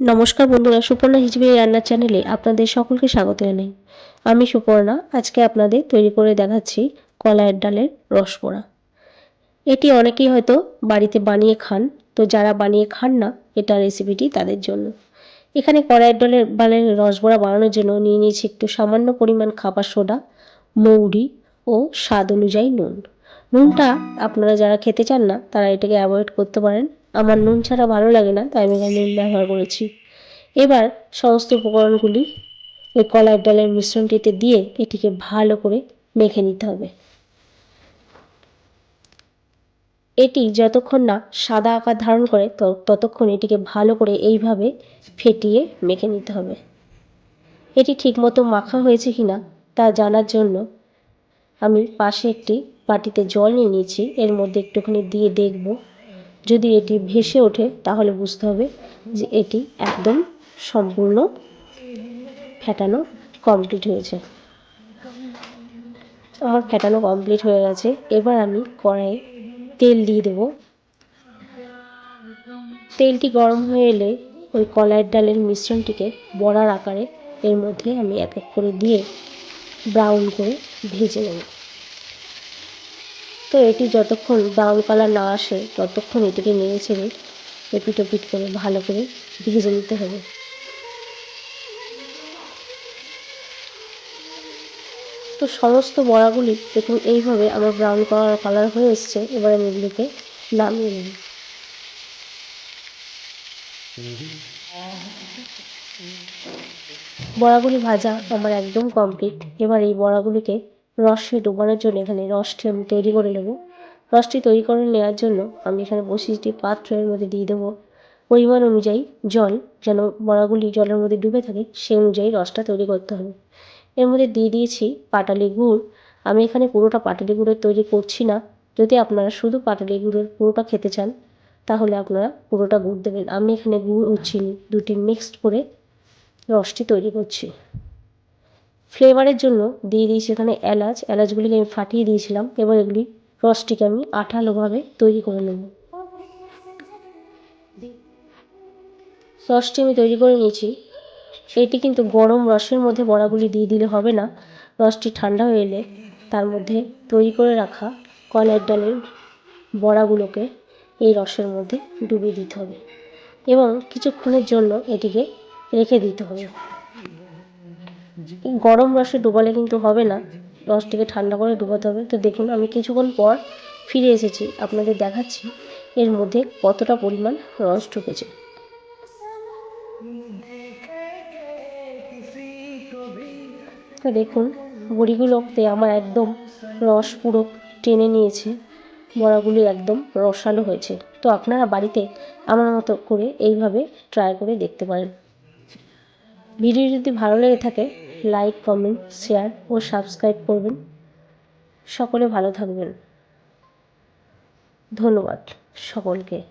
নমস্কার বন্ধুরা, সুপর্ণা হিসেবে রান্নার চ্যানেলে আপনাদের সকলকে স্বাগত জানাই। আমি সুপর্ণা, আজকে আপনাদের তৈরি করে দেখাচ্ছি কলাইয়ের ডালের রসবড়া। এটি অনেকেই হয়তো বাড়িতে বানিয়ে খান, তো যারা বানিয়ে খান না, এটা রেসিপিটি তাদের জন্য। এখানে কলাইয়ের ডালের ডালের রসবড়া বানানোর জন্য নিয়ে নিয়েছি একটু সামান্য পরিমাণ খাবার সোডা, মৌরি ও স্বাদ অনুযায়ী নুন। নুনটা আপনারা যারা খেতে চান না, তারা এটাকে অ্যাভয়েড করতে পারেন। আমার নুন ছাড়া ভালো লাগে না, তাই আমি এখানে নুন ব্যবহার করেছি। এবার সমস্ত উপকরণগুলি ওই কলার ডালের মিশ্রণটিতে দিয়ে এটিকে ভালো করে মেখে নিতে হবে। এটি যতক্ষণ না সাদা আকার ধারণ করে ততক্ষণ এটিকে ভালো করে এইভাবে ফেটিয়ে মেখে নিতে হবে। এটি ঠিকমতো মাখা হয়েছে কি না তা জানার জন্য আমি পাশে একটি বাটিতে জল নিয়ে নিয়েছি, এর মধ্যে একটুখানি দিয়ে দেখব। যদি এটি ভেসে ওঠে, তাহলে বুঝতে হবে যে এটি একদম সম্পূর্ণ ফেটানো কমপ্লিট হয়েছে। আমার ফেটানো কমপ্লিট হয়ে গেছে। এবার আমি কড়াইয়ে তেল দিয়ে দেবো। তেলটি গরম হয়ে এলে ওই কলাইয়ের ডালের মিশ্রণটিকে বড়ার আকারে এর মধ্যে আমি এক এক করে দিয়ে ব্রাউন করে ভেজে নেব। তো এটি যতক্ষণ ব্রাউন কালার না আসে, ততক্ষণ এটিকে নেড়ে ছেড়ে এপিট ওপিট করে, ভালো করে ভেজে নিতে হবে। তো সমস্ত বড়াগুলি দেখুন, এইভাবে আমার ব্রাউন কালার কালার হয়ে এসছে। এবার আমি এগুলিকে নামিয়ে নেব। বড়াগুলি ভাজা আমার একদম কমপ্লিট এবার এই বড়াগুলিকে রসে ডোবানোর জন্য এখানে রসটি আমি তৈরি করে নেব। রসটি তৈরি করে নেওয়ার জন্য আমি এখানে বসিয়েছি পাত্রের মধ্যে দিয়ে দেবো। পরিমাণ অনুযায়ী জল, যেন বড়াগুলি জলের মধ্যে ডুবে থাকে, সেই অনুযায়ী রসটা তৈরি করতে হবে। এর মধ্যে দিয়ে দিয়েছি পাটালি গুড়। আমি এখানে পুরোটা পাটালি গুড়ের তৈরি করছি না। যদি আপনারা শুধু পাটালি গুড়ের পুরোটা খেতে চান, তাহলে আপনারা পুরোটা গুড় দেবেন। আমি এখানে গুড় ও চিনি দুটি মিক্সড করে রসটি তৈরি করছি। ফ্লেভারের জন্য দিয়ে দিয়েছি এখানে এলাচ। এলাচগুলিকে আমি ফাটিয়ে দিয়েছিলাম এবার এগুলি রসটিকে আমি আঠালোভাবে তৈরি করে নেব। রসটি আমি তৈরি করে নিয়েছি। এটি কিন্তু গরম রসের মধ্যে বড়াগুলি দিয়ে দিলে হবে না। রসটি ঠান্ডা হয়ে এলে তার মধ্যে তৈরি করে রাখা কলাইয়ের ডালের বড়াগুলোকে এই রসের মধ্যে ডুবিয়ে দিতে হবে এবং কিছুক্ষণের জন্য এটিকে রেখে দিতে হবে। গরম রসে ডুবালে কিন্তু হবে না। রসটিকে ঠান্ডা করে ডুবাতে হবে। তো দেখুন, আমি কিছুক্ষণ পর ফিরে এসেছি। আপনাদের দেখাচ্ছি এর মধ্যে কতটা পরিমাণ রস ঢুকেছে। তো দেখুন, বড়িগুলোতে আমার একদম রস পুরো টেনে নিয়েছে। বড়াগুলি একদম রসালো হয়েছে। তো আপনারা বাড়িতে আমার মতো করে এইভাবে ট্রাই করে দেখতে পারেন। ভিডিও যদি ভালো লেগে থাকে লাইক কমেন্ট শেয়ার ও সাবস্ক্রাইব করবেন। সকলে ভালো থাকবেন। ধন্যবাদ সকলকে।